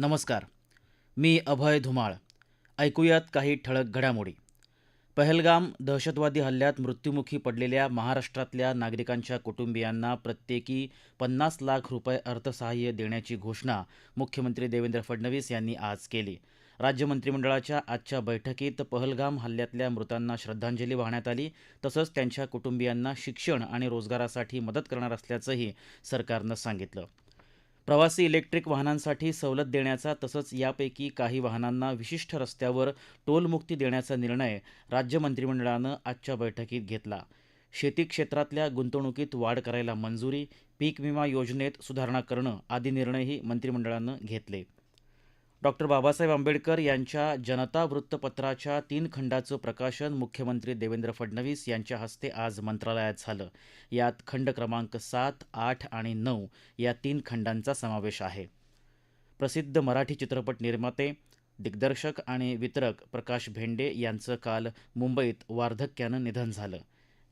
नमस्कार. मी अभय धुमाळ. ऐकूयात काही ठळक घडामोडी. पहलगाम दहशतवादी हल्ल्यात मृत्युमुखी पडलेल्या महाराष्ट्रातल्या नागरिकांच्या कुटुंबियांना प्रत्येकी पन्नास लाख रुपये अर्थसहाय्य देण्याची घोषणा मुख्यमंत्री देवेंद्र फडणवीस यांनी आज केली. राज्य मंत्रिमंडळाच्या आजच्या बैठकीत पहलगाम हल्ल्यातल्या मृतांना श्रद्धांजली वाहण्यात आली तसंच त्यांच्या कुटुंबियांना शिक्षण आणि रोजगारासाठी मदत करणार असल्याचंही सरकारनं सांगितलं. प्रवासी इलेक्ट्रिक वाहनांसाठी सवलत देण्याचा तसंच यापैकी काही वाहनांना विशिष्ट रस्त्यावर टोलमुक्ती देण्याचा निर्णय राज्य मंत्रिमंडळानं आजच्या बैठकीत घेतला. शेती क्षेत्रातल्या गुंतवणुकीत वाढ करायला मंजुरी पीक विमा योजनेत सुधारणा करणं आदी निर्णयही मंत्रिमंडळानं घेतले. डॉक्टर बाबासाहेब आंबेडकर यांच्या जनता वृत्तपत्राच्या तीन खंडाचं प्रकाशन मुख्यमंत्री देवेंद्र फडणवीस यांच्या हस्ते आज मंत्रालयात झालं. यात खंड क्रमांक सात आठ आणि नऊ या तीन खंडांचा समावेश आहे. प्रसिद्ध मराठी चित्रपट निर्माते दिग्दर्शक आणि वितरक प्रकाश भेंडे यांचं काल मुंबईत वार्धक्यानं निधन झालं.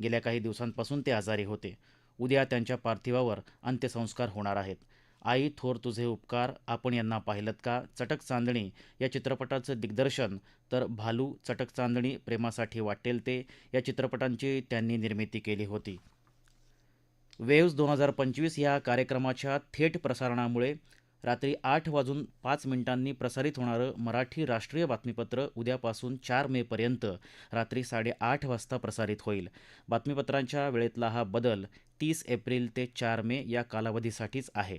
गेल्या काही दिवसांपासून ते आजारी होते. उद्या त्यांच्या पार्थिवावर अंत्यसंस्कार होणार आहेत. आई थोर तुझे उपकार आपण यांना पाहिलत का? चटक चांदणी या चित्रपटाचं दिग्दर्शन तर भालू चटक चांदणी प्रेमासाठी वाटेल ते या चित्रपटांची त्यांनी निर्मिती केली होती. वेव्ज दोन हजार पंचवीस या कार्यक्रमाच्या थेट प्रसारणामुळे रात्री आठ वाजून पाच मिनिटांनी प्रसारित होणारं मराठी राष्ट्रीय बातमीपत्र उद्यापासून चार मेपर्यंत रात्री साडेआठ वाजता प्रसारित होईल. बातमीपत्रांच्या वेळेतला हा बदल तीस एप्रिल ते चार मे या कालावधीसाठीच आहे.